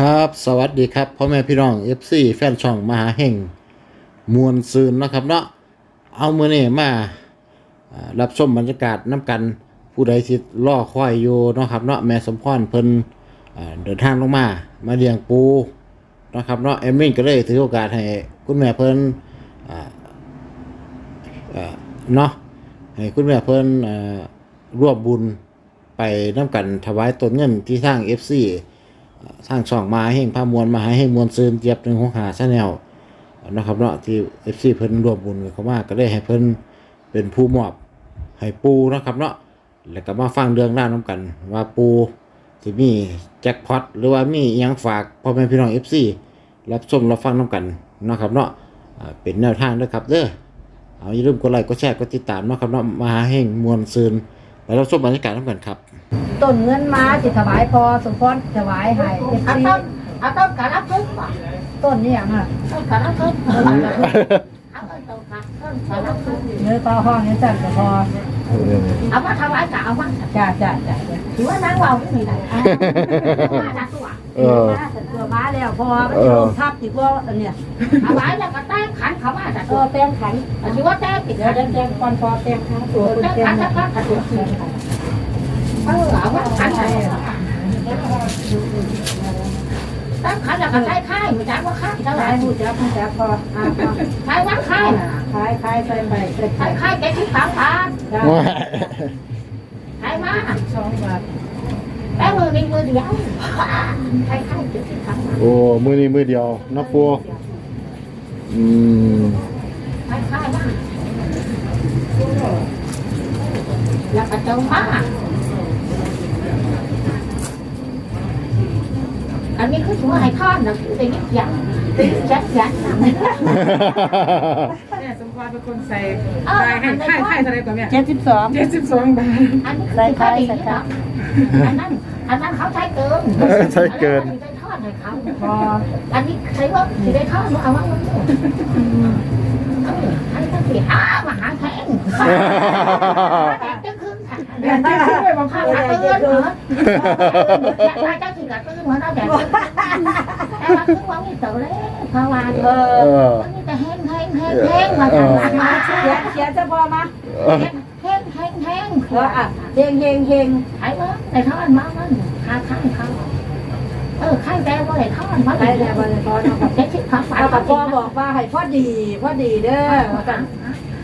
ครับสวัสดีครับพ่อแม่พี่น้อง FC แฟนช่องมหาเห่งมวลซืนนะครับเนาะเอามือนี่มารับชมบรรยากาศน้ำกันผู้ใดที่ล่อคอยอยู่นะครับเนาะแม่สมพรเพิ่นเดินทางลงมา มาเลี้ยงปูนะครับเนาะเอมมินก็เลยถือโอกาสให้คุณแม่เพิ่นเนาะให้คุณแม่เพิ่นร่วมบุญไปน้ำกันถวายตนเงินที่ทาง FC สร้างช่องมาให้พามวลมาให้มวลซืนเจี๊ยบหนึ่งหกหาชาแนลนะครับเนาะที่เอฟซีเพิ่นรวมบุญกันเขามาก็ได้ให้เพิ่นเป็นผู้มอบให้ปูนะครับเนาะแล้วก็มาฟังเรื่องราวน้ำกัน ว่าปูที่มีแจ็คพอตหรือว่ามีอยังฝากพ่อแม่พี่น้องเอฟซีรับชมรับฟังน้ำกันนะครับเนาะเป็นแนวทางด้วยครับเด้อเอาอย่าลืมกดไลค์กดแชร์กดติดตามนะครับเนาะมาหาเฮงมวลซืนไปรับชมบรรยากาศน้ำกันครับ ต้นเงินมาสิถวายพอสมพรถวายให้เอฟเอาซีต้นเอาต้นกระลับพึ่งป่ะต้นเนี่ยอะต้นกระลับพึ่งเอาต้นกระลับพึ่งเอาต้นต้นกระต้นกระลับพึ่งเนื้อปลาห้องนี้สั่นก็พอเอามาถวายกะเอามาจ้าจ้าจ้าถือว่านางเราไม่มีอะไรมาจากตัวเออมาถึงตัวมาแล้วพอมันเออลงทับติดว่าอันเนี่ยถวายแล้วก็แต้งขันเขามาจากเอตัวอแต้มขันถือว่าแต้งติดเดี๋ยวขันเดี๋ยวแต้มก่อนพอแต้มขันตัวเป็นแต้งแต้ขัมนแล้วก็ขันตัว ต้งขันแล้วก็ใช้ค่ายไม่จักว่าค่ายเท่าไหร่ขายหูจับหูจับพออ่าพอใช้วัดค่ายน่ะขายขายใส่ไปใส่ใช้ค่ายเจ็ดสิบสามพันจ้าใช้มาสองบาทแต่มือนี้มือเดียวใช้ค่ายเจ็ดสิบสามพันโอ้มือนี้มือเดียวนาะปูอืมใช้ค่ายมาแล้วก็เจ้ามา อันนี้คือถือว่าให้ท่อนนะเป็นนิดยันเป็นยันยันนะเนี่ยสมพรเป็นคนใส่ใส่ให้ให้ให้เท่าไรกว่าแม่เจ็ดสิบสองเจ็ดสิบสองบาทอันนี้คือเขาดีนะอันนั้นอันนั้นเขาใช้เกินใช้เกินอัได้ทอดให้เขาพออันนี้ใช้ว่าสิได้ทอดเอาว่าอันนี้ก็เสียอ้าวมหาแพงแพงจะขึ้นค่ะแม่ที่ด้วยบางคข้านวขาตื้นเหรอแค่เจ้า สิกับตื้นเหมือนเราแดดแต่ว่าคือว่ามีเต๋อเลยเพราะว่าเอเออ มันมีแต่แห้งแห้งแห้งแห้งมาทำมาเขียนเขียนจะพอมาแห้งแห้งแห้งเอออะเฮงเฮงเฮงไอ้เมื่อในท่อนมามันหาข้างเขาเออข้างแกว่าในท่อนมาไปแล้ววันนี้พอเนาะเจ็ดสิบข้างฝาเอากับพ่อบอกว่าให้พ่อดีพ่อดีเด้อว่าจัง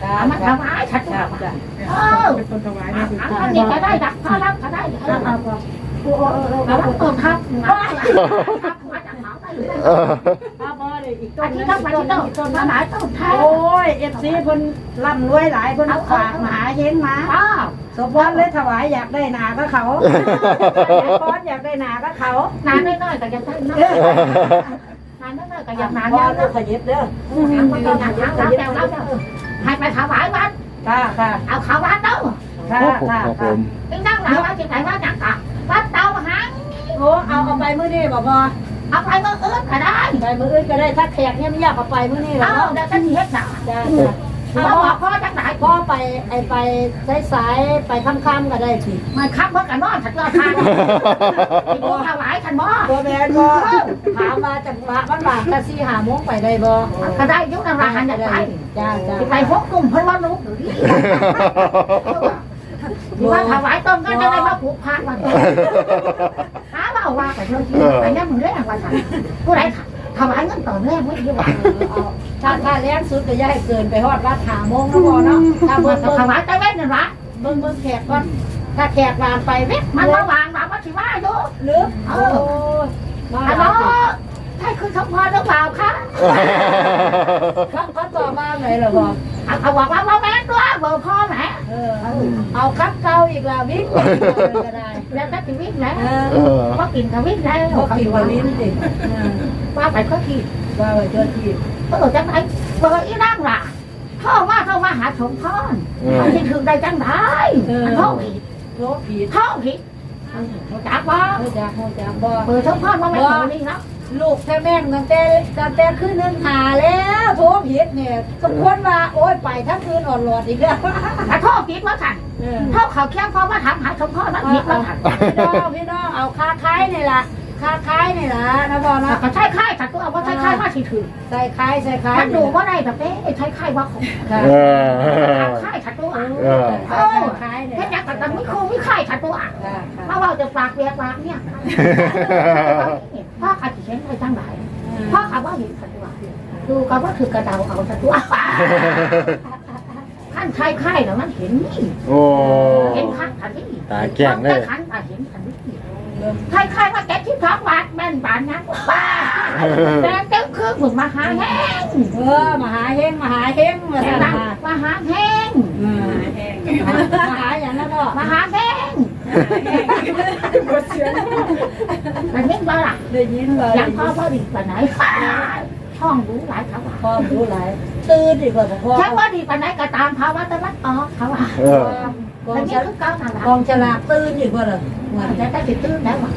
เอามาถวาฉันจ้าว่าจ้าเออเป็นคนถวายอัแม่นคือนี้ก็ได้ดักพอรับก็ได้เออเอา พอเอาแล้วตัวทับมาจากหมาไปเออเอาพอเลยอีกต้อันนนึนี้งต้องไปที่ต้นต้นมาหลายต้นแท้โอ้ยเอฟซีเพิ่นร่ำรวยหลายเพิ่นฝากมาหาเฮงมาอ้าวสมพรเลยถวายอยากได้นาก็เขาสมพรอยากได้นาก็เขานานน้อยๆก็ยังได้น้อยนานน้อยๆก็ยังนานพ่อยาวลูกขยิบเด้อให้ไปถวายวัดค่ะค่ะเอาเขาวัดเด้อค่ะครับผมค่ะครับผค่ะมถึงนั่งหลังวัดที่ไหนว่าจังกะวัดเตาหังโอ้เอาเอาไปมื้อนี้บ่พอเอาไปเมื่ออื่นก็ได้ไปมื้ออื่นก็ได้ถ้าแขกเนี่ยไม่อยากเอาไปมื้อนี้หรอเอากเดี๋ยวจะเฮ็ดหนาจ้าเอาบอกพ่อจังไหนพ่อไปไอไปสายๆไปค่ำๆก็ได้สิมันคับเมื่อกันนอนฉันก็ทานที่กูถวายฉันบ่บ่แม่นบ่ถามมาจากบ้านบ้านแต่สี่ห้าโมงไปได้บ่ก็ได้ยุคนั้นราหันจะไปจ้าจ้าไปพบกลุ่มเพิ่นว่าลูกหรือว่าถวายต้นก็จะได้มาผูกพันมัน หาว่าว่าไปเรื่องที่ไปเนี่ยมึงเรื่องว่าฉันผู้ใดถวายเงินต่อแรกไม่ดีว่าเอาถ้าถ้าแรงสุดก็อย่าให้เกินไปฮอดวัดห้าโมงนะบ่เนาะถ้าเบิ่เบิ่งงถเบิ่งวายแต่เว้นนั่นวะเบิ่งเบิ่งแขกก่อนถ้าแขกวานไปเว็บมันมาวางมาว่าสิว่าอยู่หรือโอ้มาฮัลโหลใช่คือสมพรหรือเปล่าคะเขาเขาตอบมาไหนล่ะบ่ เขาบอกว่าว่าแม่ตัวเบอร์พ่อแม่เออเอาครับเก่าอีกแล้ววิ่งก็ได้แล้วก็ชีวิตแล้วเออเออก็กินทวิตแล้วเขากินว่าลิ้นสิว่าไปก็กินว่าไว้เจ้าที่เออจังไหนเบอร์อีนั่งล่ะเข้ามาเข้ามาหาสมพรเขาที่ถึงได้จังไดท้องผิดโลผีท้องผิดจักว่าเขาจะเขาจะบ่เบอร์สมพรว่าไม่เบอร์นี่นะ ลูกแท้แม่งตั้งแต่ตั้งแต่คืนนึงหาแล้วโทรผิดเนี่ยสมควรว่าโอ๊ยไปทั้งคืนอ่อนหลอดอีกแล้วแต่ท้องผิดมาขันเออเท่าเขาแค่พอมาถามหาสมพรนั้นผิดมาขันพี่น้องพี่น้องเอาค้าขายนี่ล่ะค้าขายนี่ล่ะนะพ่อเนาะก็ใช้ค่ายฉันตัวว่าใช้ค่ายมาสิถือใส่ขายใส่ขายฉันดูว่าได้แบบนี้ใช้ค่ายว่าของค่ะเออค่ายฉันตัวเออขายขายเนี่ยแค่ยังแต่ไม่ครูไม่ค่ายฉันตัวค่ะมาว่าจะฝากเบียร์ฝากเนี่ยพ่อ ขาดเช่นไปทั้งหลายพ่อขาว่าเห็นฉันตัวดูกับว่าคือกระเดาเอาฉันตัวท่านชายค่ายแล้วมันเห็นนี่โอ้เห็นขันขันนี่ตาแก้งเลยขันตาเห็นขันนี่ใครใครมาแกที่ท้องวัดแม่นบานนะป้าแต่เจ้าคือเหมือนมาหาแห้งเออมหาเฮงมหาเฮงมาสั่นมามาหาแห้งมหาอย่างนั้นเนาะมาหาแห้ง มันไม่บ้าล่ะได้ยินเลยยังพ่อพ่อดีกว่าไหนห้องรู้หลายเขาว่าพ่อรู้หลายตื่นดีกว่าพ่อฉันว่าดีกว่าไหนก็ตามภาวะตะวันออกเขาว่าเออกออังนนี้ฉลคือเก้าทางหลังกองฉลากตื่นดีกว่าเหรอเหมือนจะได้ติดตื้นแล้วว่ะ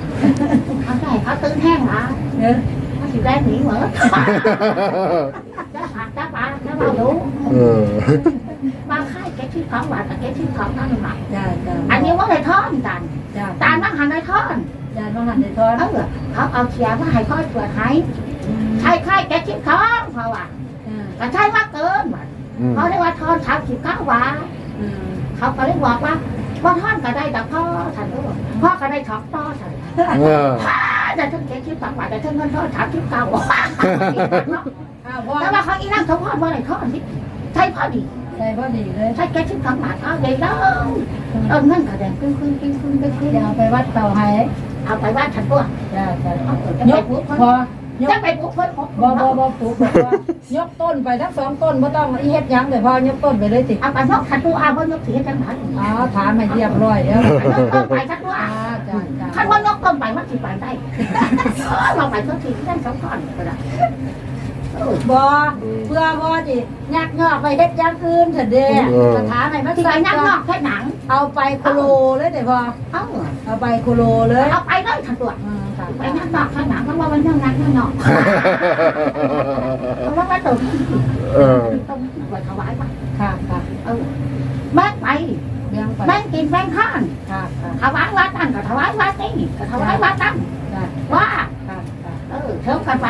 เขาได้เขาตื้นแห้งละเนี่ยเขาสิแรงหนีเหมือนจะหักจะปาจะเบาดูเออมาค่ายแกที่ของหวานกับแกที่ของนั่นหวานจ้าจ้าอันนี้ว่าในท่อนกัน จ้าตามนั่งหันในท่อนจ้าน้องหันในทอนเออเขาเอาเชียร์มาให้ค่อยตรวจให้ใช่ค่ายแกที่ของเพราะว่าก็ใช่ว่าเกินว่ะอืมเขาเรียกว่าทอนสามสิบเก้าบาทเขาก็เลยบอกว่าว่าทอนก็ได้แต่พ่อฉันก็บอกพ่อก็ได้ช็อปต่อฉันเออแต่ทั้งแกที่สองบาทแต่ทั้งเงินทอนสามสิบเก้าบาทอ้าวพ่อแต่ว่าเขาอีนั่งเขาพ่อว่าอะไรทอนนี่ใช่พอดี ใส่พอดีเลยใช่แกที่สองบาเอาเลยแล้วเออเงินก็แดงขึ้นขึ้นขึ้นขึ้นขึ้นขึ้นเดี๋ยวเอาไปวัดเต่าให้เอาไปบ้านฉันตัวจ้าจ้ายกพอจะไปปุ๊บเพิ่นบ่บ่บ่ปลูกบ่ยกต้นไปทั้งสองต้นบ่ต้องอีเฮ็ดหยังเลยพ่อยกต้นไปเลยติเอาไปนกฉันตัวเอาเพิ่นยกเสียจังหวัดอ๋อถามให้เรียบร้อยแล้วยกต้นไปฉันตัวจ้าจ้าจ้าท่านว่ายกต้นไปมันสิไปได้เราไปเท่าที่ท่านสองคนก็ได้ บ่เพื่อบ่สิยักยอกไปเฮ็ดอย่างอื่นเถอะเด้สถานให้มันที่ใส่ไปนั่งนก่ออนกแค่หนัง เอาไปโคโลเลยเด้พ่อเอ้าเอาไปโคโลเลยเอาไปเลยฉันตัวอืมค่ะไปนั่งนอกแค่หนังเพราะว่ามันนั่งนั่งนั่งนอกเพราะว่ามันตรงเออตรงไปถวายไปค่ะค่ะเออแม่ไปเลี้ยงไปแม่กินแม่ข้านค่ะค่ะถวายวัดนั่นก็ถวายวัดนี่ก็ถวายวัดนั่นค่ะว่าค่ะค่ะ เออเชิญกันไป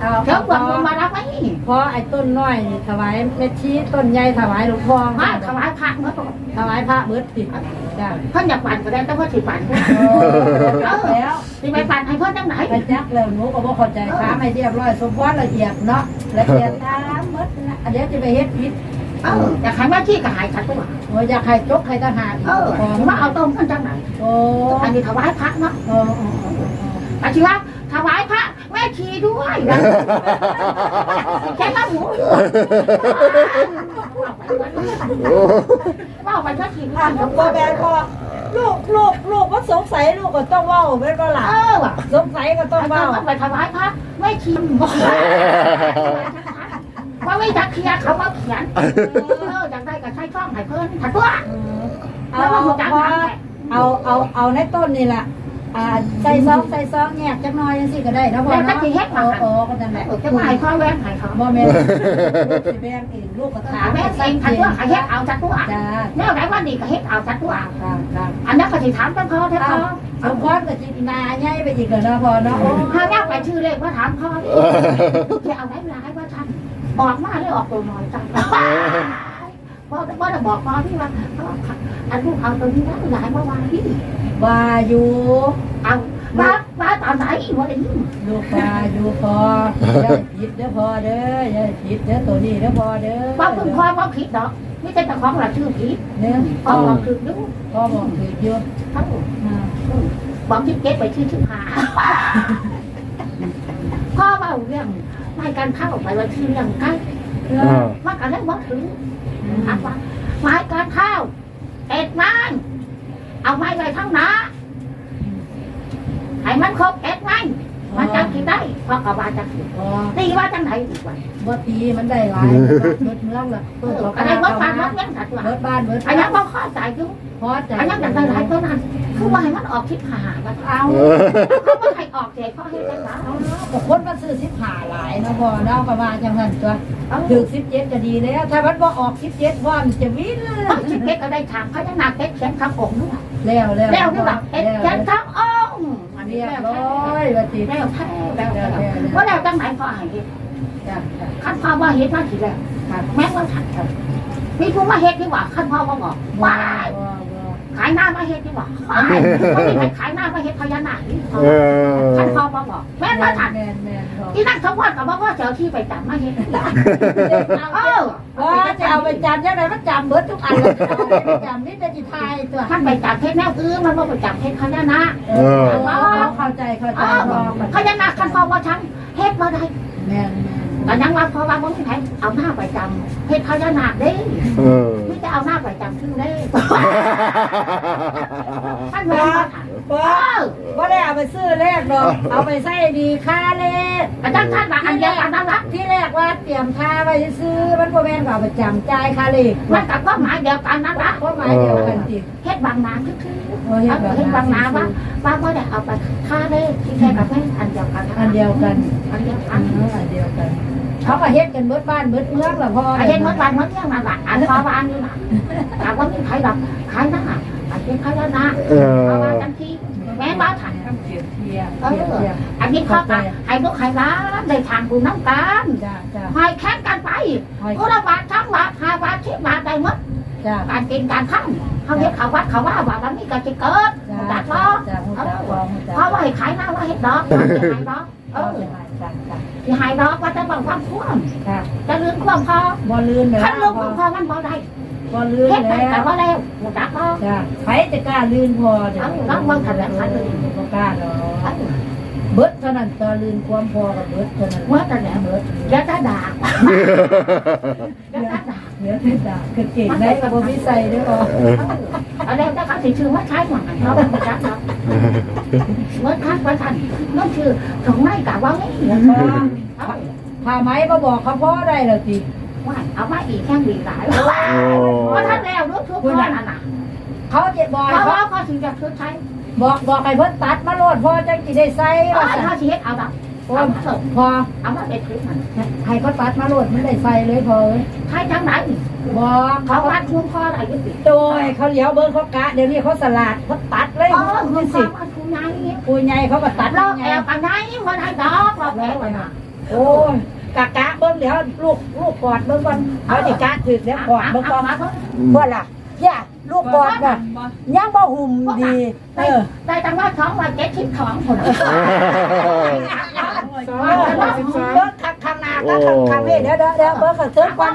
เอาเชิญพวันอมารับไว้พอไอ้ต้นน้อยนี่ถวายเม็ดชี้ต้นใหญ่ถวายหลวงพ่อมาถวายพระเมื่อตอนถวายพระเบิดติดจ้าเพิ่นอยากปั่นก็ได้แต่ว่าสิปั่นโอ้แล้วสิไปปั่นให้เพิ่นจังไหนกระจักแล้วหนูก็บ่เข้าใจถามให้เรียบร้อยสมพรละเอียดเนาะละเอียดตามหมดนะเดี๋ยวจะไปเฮ็ดผิดเอออยากให้ว่าที่ก็หายชัดตัวโอ้อยากให้จกให้ทหารเออของมาเอาตรงกันจังไหนโอ้อันนี้ถวายพระเนาะโอ้โอ้อาชีวะถวายพระ แม่ชีด้วยนะแค่ละหมูว่าไปก็ทีว่าบ่แม่นพอลูกลูกลูกว่าสงสัยลูกก็ต้องเว้าแม่นบ่ล่ะเออว่ะสงสัยก็ต้องเว้าไปถวายพระแม่ชีว่าไม่จักเขียนเขาว่าเขียนเอออยากได้ก็ใช้ช่องให้เพิ่นถัดตัวเอาแล้วว่าเอาหูจักพอทางแหละเอาเอาเอาในต้นนี่ล่ะ อ่าใส่ซองใส่ซองแยกจักหน่อยจังซี่ก็ได้นะพ่อแล้วก็เนาะสิเฮ็ดโอ้มาโอ้ก็นั่นแหละเออจะมาให้พ่อแว่นให้เขาบ่แม่นลูกสิแบ่งเองลูกก็ถาถามมแม่เองถัดตัวเฮ็ดเอาถัดตัวจ้าแม่ไหนว่าดีก็เฮ็ดเอาถัดตัวค่ะค่ะอันนั้นก็สิถามเป็นพ่อแท้พ่อสมพรก็จินาใหญ่ไปอีกแล้วเนาะพ่อเนาะโอ้ถ้าแม่ไปชื่อเลขว่าถามพ่อจะเอาได้ร้ายว่าท่านออกมาเลยออกตัวน้อยจัง พ่อพ่อจะบอกพ่อที่ว่าอันลูกเอาตัวนี้นะหลายเมื่อวานที่ว่าอยู่เอาว่าว่าตอนไหนวะนี่ลูกว่าอยู่พออย่าผิดเด้อพ่อเด้ออย่าผิดเด้อตัวนี้เด้อพ่อเด้อว่าคุณพ่อว่าผิดเนาะไม่ใช่แต่ของเราชื่อผิดเนื้อพ่อบอกคือดูพ่อบอกผิดอยู่เขาบอกที่เก็บไปชื่อชื่อหาพ่อว่าเรื่องไม่การเข้าไปว่าชื่อเรื่องใกล้เออว่ากันแล้วว่าถึง ถามว่าไม้การข้าวเอ็ดไม้เอาไม้ไปทั้งหนาให้มันครบเอ็ดไม้ มันจะกินได้เพราะกับว่าจะกินพอตีว่าจังไหนดีกว่าบ่ตีมันได้หลายเบิดเมืองละเอออะไรว่าปานว่าเงี้ยสัตว์ว่าเบิดบ้านเบิดอันนั้นว่าข้อใจอยู่พอใจอันนั้นอยากได้หลายเท่านั้นคือว่าให้มันออกทิศหาว่าเอาเขาไม่ให้ออกเจ๊เขาให้ได้หลายเอาก็คนมาซื้อ15หลายเนาะพ่อเนาะประมาณจังซั่นตัวเอาถึง17ก็ดีแล้วถ้ามันบ่ออก17ว่ามันจะวินเอาชิดเก็ตก็ได้ถามเขาจะหนักเก็ตเขียนคำองค์ด้วยแล้วแล้วแล้วนี่แบบเก็ตเขียนคำองค์อันนี้ รียบร้อยว่าติแล้วแท้แล้วแล้วว่าแล้วจังไหนก็ให้เฮ็ดจ้ะจ้ะขั้นพ่อว่าเฮ็ดมาสิแล้วแม่ว่าทันมีผู้มาเฮ็ดดีกว่าขั้นพ่อว่าบอกว้าย ขายหน้ามาเฮ็ดดีกว่าว้ายไม่มีใครขายหน้ามาเฮ็ดพญานาคนี่เออขั้นพ่อว่าบอกแม่ว่าทันแม่นแม่นบ่ที่นั่งทั้งวันกับว่าเจ้าที่ไปจับมาเฮ็ดเออว่าจะเอาไปจำยังไงมันจำเบิดทุกอันเลยเอาไปจำนี่จะจิทายตัวท่านไปจับเพชรแนวอื้อมันว่าไปจับเพชรพญานาคเออเข้าใจเข้าใจพญานาคขั้นพ่อว่าฉันเฮ็ดมาได้แม่นแต่ยังว่าเพราะว่ามึงไทยเอาหน้าไปจำเพชรพญานาคเด้เออ ไม่จะเอาหน้าไปจำชื่อเด้ท่านแม่ว่าทันบ่บ่ได้เอาไปซื้อเลขดอกเอาไปใส่ดีค่าเลขอาจารย์ท่านว่าอันเดียวกันนั่นละที่แรกว่าเตรียมค่าไว้ซื้อมันบ่แม่นเอาไปจำจ่ายค่าเลขมันกับว่าหมายเดียวกันนั่นละก็หมายเดียวกันติเฮ็ดบางนาคือคือโอ้เฮ็เฮ็ดดแบบบางนาว่าว่าว่าได้เอาไปค่าเด้ที่แค่กับแม่อันเดียวกันอันเดียวกันอันเดียวกัอันนเดียวกัน เขาก็เฮ็ดกันเบิดบ้านเบิดเมืองล่ะพ่ออันเฮ็ดเมื่อวันเมื่อเที่ยงนั่นละอันพอวานนี่ล่ะแต่ว่ามีใครแบบขายหน้าอันเป็นพญานาคเอเพราะว่าอจังที่แม่บ้าทันทำเสียเทียเทียบเทียบอันนี้เขาก็ให้ลูกให้ร้านได้ทานบุญน้ำกันจ้าจ้าให้แข่งกันไปให้กุละบาททั้งบาทห้าบาทสิบบาทได้หมดจ้าการกินการทำเขาเห็นเขาวัดเขาว่าว่าวันนี้ก็จะเกิดจ้าตัดจ้าล้อจ้าฮู้จักบ่ฮู้จักเพราะว่าให้ขายหน้าว่าเห็ดดอกว่าให้ขายดอกเอเอ ออจ้าจ้าที่หายดอกว่าจะบอกความควมจ้าจะลืมความพอบ่ลืมแล้วขั้นลืมความพอมันบ่ได้บ่ลืมเฮ็ดไปแล้วแต่ว่าแล้วหูจักบ่จ้าใครจะกล้าลืมพอเดี๋ยวเอาน้องเบิ่งทันแล้วทันเลยบ่กล้าหรอกเบิดเท่านั้นต่อลืมความพอกับเบิดเท่านั้นเมื่อแต่แล้วเบิดอย่าจะด่าอย่าจะด่าเหลือแต่ดาคือเก่งได้ก็บ่มีใส่เด้อพ่ออะไรแต่เขาสิชื่อว่าใช้หวังเราไม่จักเนาะ เมื่อทักว่าทันนั่นคือของไม่กะว่าไม่เหรอพ่อผ้าไหมบ่บอกเขาพ่อได้แล้วติว่าเอามาอีกแค่ดีหลายว่าท่านแล้วรู้ทุกคนนั่นน่ะเขาจะบอกเขาว่าเขาถึงจะชดใช้บอกบอกให้เพิ่นตัดมาโลดพ่อจังสิได้ใส่เพราะว่าเขาชีวิตเอาแบบเอาพอเอามาเป็นคลิปมันให้เขาตัดมาโลดมันได้ใส่เลยพอใช้จังไหน บอกเขาเขาวัดคุ้มพ่ออะไรยุติโดยเขาเลี้ยวเบิ่งเขากะเดี๋ยวนี้เขาสลัดเขาตัดเลยอ๋อคุนี่ณสิพ่อวัดคุ้มไงปูใหญ่เขาก็ตัดลอกไงแอลกันไงวันไหนดอกลอกแอลกันนะโอ้ยกะกะเบิ่งเดี๋ยวลูกลูกกอดเบิ่งก่อนเขาสิกะถึกแล้วกอดเบิ่งก่อนมาเถอะเพื่อล่ะย่าลูกกอดน่ะยังบ่หุ่มดีเออได้ตั้งว่าท้องว่าเจ็ดสิบท้องคนสองร้อยหกสิบสองเบิ่งข้างข้างห น้าก็ข้างข้างนี้เดี๋ยวเดี๋ยวเดี๋ยวเบิ่งข้างเทิงก่อน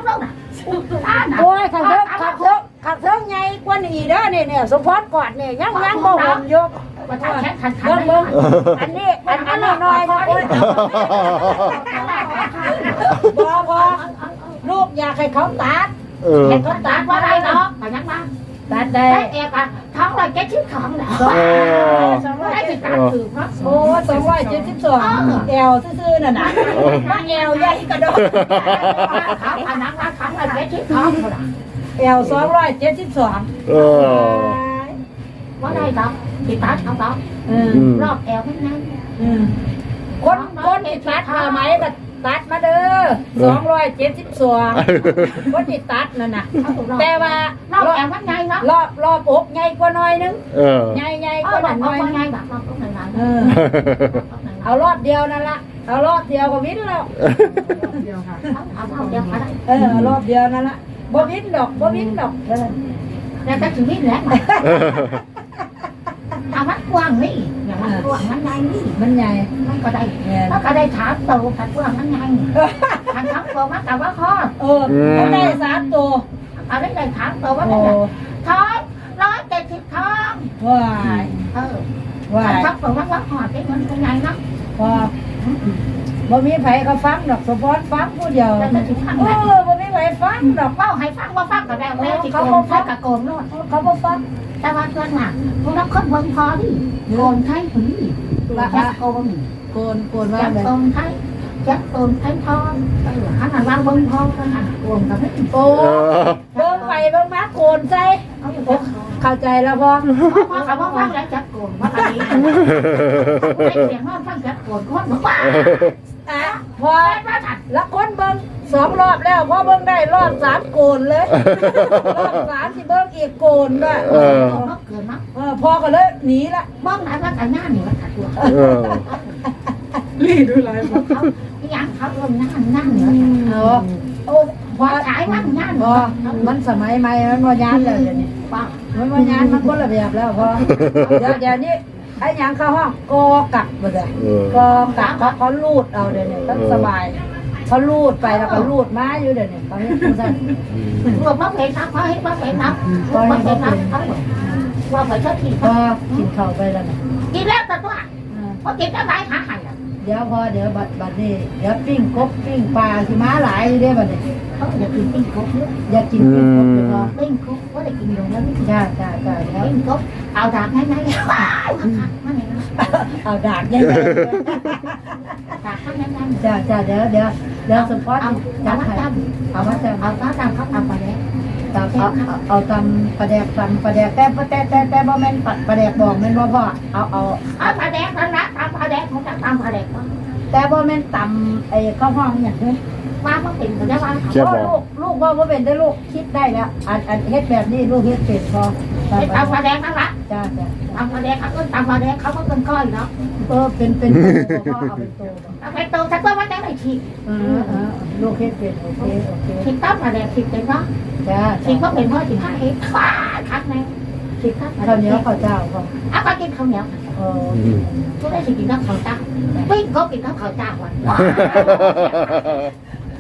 โอ้ยขังเทิงขังเทิงขังเทิงใหญ่กว่านี้เด้อนี่เนี่ยสมพรกอดเนี่ยยังยังบ่หุ่มอยู่ว่าทางแค่ขันขันเบิ่งเบิ่งอันนี้อันอันนี้น้อยนะโอ้ยบ่บ่ลูกอยากให้เขาตัดเออเห็นเขาตัดว่าไรดอกแต่ยังมา ตัดได้ได้เอกอะท้องเราเจ็ดสิบท้องแล้วเออได้ติดการถือเพราะโอ้สองร้อยเจ็ดสิบสองแอวซื่อๆน่ะนะว่าแอวใหญ่กระโดดเขาอันนั้นว่าท้องเราเจ็ดสิบท้องคนละแอวสองร้อยเจ็ดสิบสองเออว่าไรดอกติดตัดเอาดอกเอออืมรอบแอวไม่นั่นอืมคนคนที่ตัดมาไหมบัด ตัดมาเด้อสองร้อยเจ็ดสิบสองคนที่ตัดนั่นน่ะ แต่ว่ารอบรอบแอวมันไงเนาะรอบรอบอกใหญ่กว่าน้อยนึงเออใหญ่ใหญ่เอกอว่าบอนั่กนน้อยว่านึงไงแบบเราต้องไหนไหนเออเอารอบเดียวนั่นละเอารอบเดียวก็วินแล้วเดียวค่ะเอาเอาเดียวกันเออเอารอบเดียวนั่นละบ่วินดอกบ่วินดอกเออแล้วก็ชีวิตแหละ เอามันกว้างนี่อย่างมันกว้างมันไงนี่มันใหญ่มันก็ได้ม่นก็ได้ถามโตกันกว้างมันไงทางทั้งตัวมันแต่ว่าข้อเออเขาได้สามตัวเอาได้ได้ถามโตว่าได้ท้องร้อยเจ็ดสิบท้องว้ายเออว้ายทั้งตัวมันว่าหอดได้มันเป็นไงเนาะพอบ่มีไผเขาฟังดอกสมพรฟังผู้เดียวเออบ่มีไผฟังดอกเล่าให้ฟังว่าฟังก็ได้แม่ที่โกนใช้กะโกนโน่นเขาบ่ฟัง แต่ว่าส่วนมากพวกเราคนเบิ่งพอดิโกนใช้ผีจักโกนโกนโกนว่าจักเลยโกนใช้จักโกนใช้ทองเออหันหลังวางเบิ่งพอกันหันโกนกับไม่โอ้เออเบิ่งไปเบิ่งมาโกนใส่เอาอยู่โอ้เข้าใจแล้วพ่อพอเขาว่าฟังแล้วจักโกนว่าอันนี้ไอ้เสียงว่าฟังจักโกนคนบอกว่าอะพอว่าทันแล้วคนเบิ่ง สองรอบแล้วพอเบิ่งได้รอบสามโกนเลย รอบสามที่เบิ่งอีกโกนด้วยเออ มักเกินมักเออพอก็เลยหนีละบ้องไหนว่ากันหน้านี่มันขัดตัวเออ รีดูไลฟ์เขายังเขาเริ่มนั่งนั่งเหนือเออโอ้ว่าขายนั่งนั่งพอมันสมัยใหม่มันบ่ยานแล้วเดี๋ยวนี้ป้ามันบ่ยานมันคนละแบบแล้วพอเดี๋ยวเดี๋ยวนี้ไอ้หยังเข้าห้องกอกักบ่ได้เออ กอกักเขาเขาลูดเอาเดี๋ยวนี้ต้องสบาย เขาลูดไปแล้วก็ลูดมาอยู่เดี๋ยวนี้ตอนนี้คุณสั่นรวมมาเพลงนับเขาให้มาเพลงนับมาเพลงนับเขาว่าไปเท่าที่พอกินข้าวไปแล้วนะกินแล้วแต่ตัวเออพอกินจะไหนหาหันเดี๋ยวพอเดี๋ยวบัดบัดนี้เดี๋ยวปิ้งกบปิ้งปลาสิมาหลายอยู่เด้บัดนี้เขาอยากกินปิ้งกบเยอะอยากกินปิ้งกบอยู่พอปิ้งกบก็ได้กินอยู่แล้วจ้าจ้าจ้าเดี๋ยวปิ้งกบเอาดาบง่ายๆว้าวมันไหน เอาดาบยังไงดาบข้างนั้นจ้าจ้าเดี๋ยวเดี๋ยวเดี๋ยวสปอร์ตเอาจัเอาดมาให้จำเอามาจะเอาฟ้าจำเขาทำไปแล้วตามเอาเอาเอาตำปลาแดกตำปลาแดกแต่แต่แต่แต่บ่แม่นปลาปลาแดกบอกแม่นบ่พ่อเอาเอาเอาปลาแดงนั่นนะตำปลาแดงของจังตำปลาแดงแต่บ่แม่นตำไอ้ข้าวห้องอย่างนี้ว่ามันเป็นก็ได้ว่าเจ็บพ่อบ่ ลูกลูกว่าบ่เป็นได้ลูกคิดได้แล้วอันอันเฮ็ดแบบนี้ลูกเฮ็ดเป็นพอเป็นตำปลาแดงนั่นละ จ้าจ้าตำปลาแดงเขาก็ตำปลาแดงเขาก็เป็นก้อยเนาะเออเป็นเป็นตัวพ่อเอาเป็นตัวเอาไปโตฉันก็ว่าจะได้ฉีกเออเออลูกเฮ็ดเป็นโอเคโอเคฉีกตำปลาแดงฉีกเป็นเนาะจ้าฉีกก็เป็นพ่อฉีกข้าเองว้าคักแน่ฉีกข้าวข้าวเหนียวข้าวเจ้าพ่อเอาไปกินข้าวเหนียวเออก็ได้ฉีกกินข้าวข้าวเจ้าปิ้งก็กินข้าวข้าวเจ้าวัน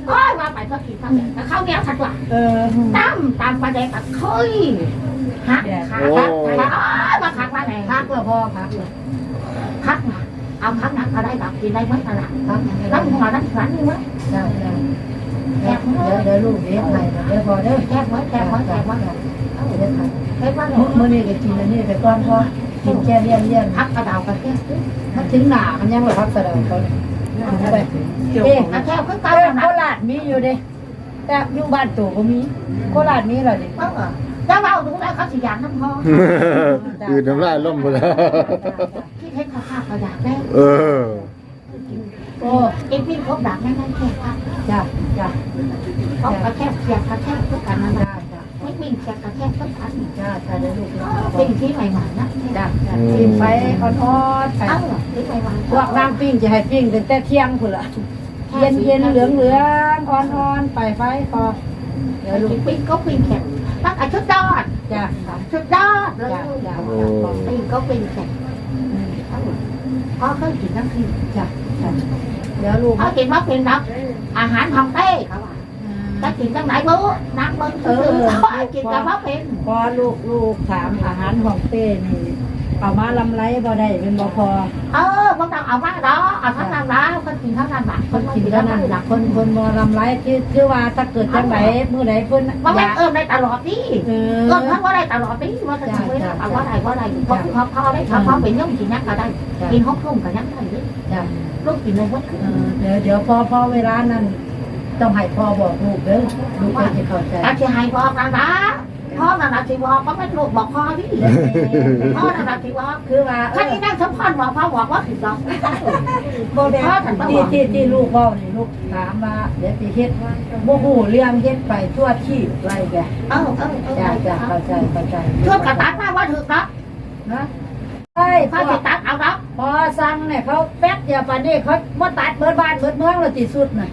โอ้ยว่าไปก็กินข้าวเหนียวข้าวเหนียวสักว่าเออตำตำปลาแดงกับคุย ฮักฮักฮักมาคักมาไหนพัฮักกแล้วพ่อพักแล้วคักเอาคักนักก็ได้แบบกินได้ไหมตลาดพักน้ำหัวน้ำขันนี่มั้ยจ้าจ้าเดี๋ยวเดี๋ยวลูกเฮ็ดให้เดี๋ยวพอเด้อแทบไว้แทบไว้แทบไว้เฮ็ดให้แทบไว้มื้อนี้ก็กินอันนี้ไปก่อนพ่อกินแค่เลี่ยนเลี่ยนพักกระดาวกระแทกมันถึงหนามันยังบ่พักสะดาวเขาเนี่ยถึงไปเกี่ยวเอ๊ะของกระแทกขึ้นเอเก้าอหนัโคราชมีอยู่เด้แต่อยู่บ้านตู่บ่มีโคราชมีเหรอเดิเออจะเบาดูแลเขาสิยางน้ำพออืดน้ำลายล่มไปแล้วที่เห็นเขาข้าวกระดาษได้เออโอ้เอ็นพี่พบดักแน่นแค่พักจ้าจ้าเขากระแทกเสียกระแทกทุกกันนั่นแหละจ้าจ้าไม่วิ่งเสียกระแทกทุกกันจ้าจ้าเดี๋ยวลูกสิ่งที่ใหม่ๆนะจ้าจ้ากินไปอ่อนๆไปเอ้าที่ใหม่ๆพวกนางปิ้งจะให้ปิ้งตั้งแต่เที่ยงพุ่นล่ะเย็นเย็นๆเหลืองเหลืองๆอ่อนๆไปไฟพอเดี๋ยวเดี๋ยวลูลูกกปิ้งก็ปิ้งแข็ง ตั้งแต่ชุดยอดจ้าชุดยอดเลยจ้าจ้าปิ้งก็ปิ้งแข็งพ่อเคยกินน้ำพริกจ้าจ้าเดี๋ยวลูกเขากินว่าเป็นรับอาหารของเต้เขาว่าจะกินจังไหนรู้นักเบิ้งซื้อกินกับว่าเป็นพอลูกลูกถามอาหารของเต้นี่ เอามาลำไรบ่ได้เป็นบ่พอ เออพวกเราเอามา đó เอาทั้งนั้นแล้วคนกินทั้งนั้นหลักคนกินเท่านั้นหลักคนคนบ่ลำไรคือคือว่าถ้าเกิดจังไหนมื้อใดเพิ่นว่าอไม่ยากเอิมได้ตลอดนี่เออ เอิมทั้งว่าได้ตลอดนี่ว่าจะทำไว้เอาว่าได้ว่าได้เพราะเขาเขาได้เขาเป็นย่อมกินนักก็ได้กินห้องทุ่งกับนักได้จ้ะ ลูกกินในวัดเออเดี๋ยวเดี๋ยวพอพอเวลานั้นต้องให้พ่อบอกลูกเด้อลูกจะเข้าใจอาชีพให้บอกนะนะ พ่อน่ะนะที่บอกก็ไม่ลูกบอกพ่อที่พ่อน่ะนะที่บอกคือว่าเอข้าอนี้นั่งสมพรบอกพ่อบอกว่าผิดหรอกบ่ได้ที่ที่ที่ลูกเว้านี่ลูกถามว่าเดี๋ยวสิเฮ็ดบ่ฮู้เรื่องเฮ็ดไปทั่วที่ไรแกเออเออเอจ้ะอจ้ะเข้าใจเข้าใจช่วยกระตัดมาว่าถึกนะนะใช่ถ้าพ่อจะตัดเอาเนาะพอสั่งเนี่ยเขาแป๊บเดียวปานนี้เขาบ่ตัดเบิดบ้านเบิดเมืองแล้วสิสุดน่ะ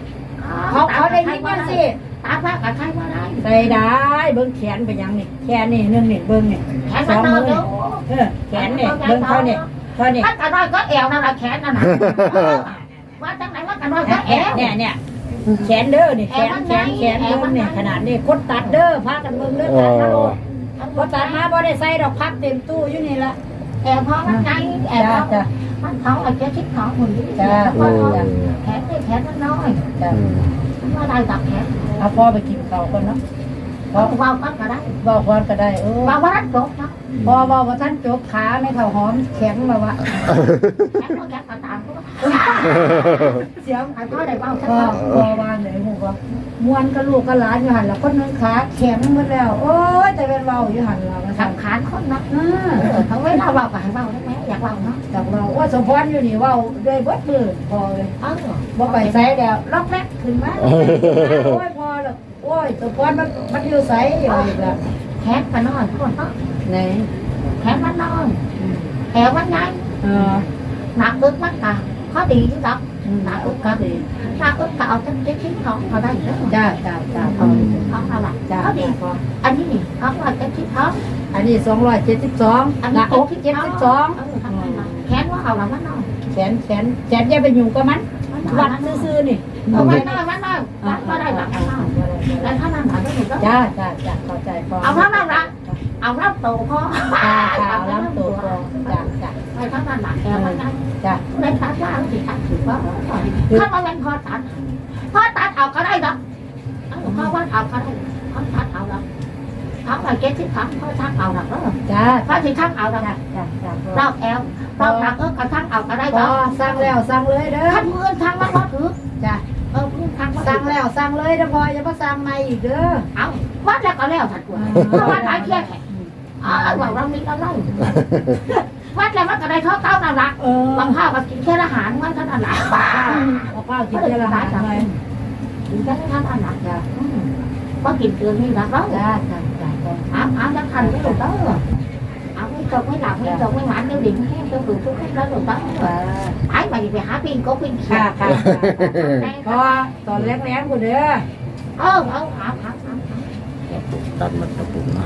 เขาเขาได้ยินจังซี่ ตัดมากับใครมาได้ใส่ได้เบิ่งแขนไปยังนี่แขนนี่นึงนี่เบิ่งนี่แขนมันเติมเนาะเออแขนนี่เบิ่งเขานี่เขานี่ถ้ากระน้อยก็แอวนั่นแหละแขนนั่นน่ะว่าจังไหนว่ากระน้อยก็แอเนี่ยวเนี่ยเนี่ยแขนเด้อนี่แขนแขนแขนเบิ่งนี่ขนาดนี้คนตัดเด้อพากันเบิ่งเด้อเอตัดมาโลอดพอตัดมาบ่ได้ใส่ดอกพักเต็มตู้อยู่นี่ละแอวพอมันไงแอวจ้าจ้า มันเขาอาจจะชิดเขาหุ่นจ้าโอ้แขนได้แขนมันน้อยจ้าว่าได้ตับแขนเอาพ่อไปกินข้าวก่อนเนาะพอวางก็ก็ได้บอกก่อนก็ได้เออวางว่ารัดจบนะพอบอกว่าท่านจบขาไม่เท่าหอมแข็งมาวะแขนก็แขนก็ตามก็ เสียงไอ้พ่อได้เบ้าสักพอพอวางไหนหูก็มวนกับลูกกับหลานอยู่หันแล้วคนนึงขาแข็งหมดแล้ว โอ้ยแต่เป็นเบาอยู่หันเราก็ำทำขานคนนะอ่าเออเขาไม่เล่าเบากับให้เบาได้ไหมอยากเบาเนาะจากเราว่าสมพรอยู่นี่เว่าด้วยเบิดมือพอเลยเออบ่ไปใส่แล้วล็อกแรกขึ้นมาโอ้ยพอแล้วโอ้ยสมพรมันมันอยู่ใส่อยู่อีกแล้วแขนก็นอนทุกคนเนาะไหนแขนมันนอนแขนมันไงเออหนักอึกมันกะ เขาดีอยู่ดอกหนักก็ดีหนักอึกก็เอาจังจิ๊กจิ๊กเขาเขาได้เยอะจ้าจ้าจ้าเออเขาเอาละจ้าเขาดีพออันนี้นี่เขาว่าจังจิ๊กเขาอันนี้สองร้อยเจ็ดสิบสองอันหนี้น้าอกเจ็ดสิบสองเออทำไมล่ะแขนว่าเอาละมันนอนแขนแขนแขนอย่าไปยุ่งกับมันมันนอนวัดมันนอนซื่อๆนี่เอาไว้นอนมันนอนวัดก็ได้หลักมันนอนแล้วถ้านั่นหลังก็ถูกต้องจ้าจ้าจ้าเข้าใจพอเอาเท่านั้นละเอารับโตพอจ้าจ้าเอาล้ำตัวพอจ้าจ้าไปเท่านั้นละแกมันนั่น จ้าในตัดยางสิตัดถือว่าถ้ามันเป็นพอตัดพอตัดเอาก็ได้ดอกเพราะว่าเอาก็ได้พอตัดเอาแล้วทำไปเก็ตที่ทำพอทักเอาหลักแล้วจ้าพอที่ทักเอาแล้วจ้าจ้าจ้าเราแอลเราหนักเออกระทักเอาก็ได้พดออกสั่งแล้วสั่งเลยเด้อท่านมือทางมันพอถือจ้าเออมือทางมันสั่งแล้วสั่งเลยเด้อพออย่ามาสั่งใหม่อีกเด้อเอาวัดแล้วก็แล้วถัดตัวเพราะว่าหลายเที่ยแข่อ่าว่าเรามีอะไร วัดแล้วมันก็ได้เท่าเต้านั่นละเออบางข้าวก็กินแค่อาหารมันเท่านั้นละเอาข้าวกินเจละหาทำไมกินแค่เท่านั้นละจ้ะก็กินเกินนี่ละแล้วจ้าจ้าจ้าจ้าอ้าวอ้าวจะทันไม่ถูกต้องเอาไม่จบไม่หลับไม่จบไม่หวานเดี๋ยวดิ่งแห้งเดี๋ยวดูทุกข์แล้วถูกต้องจ้าไอ้มาไปหาปิงก็ปิงเขียค่ะค่ะพอตอนแรกๆกูเด้อเออเอาเอาเอาเอาตัดมันกระปุกมา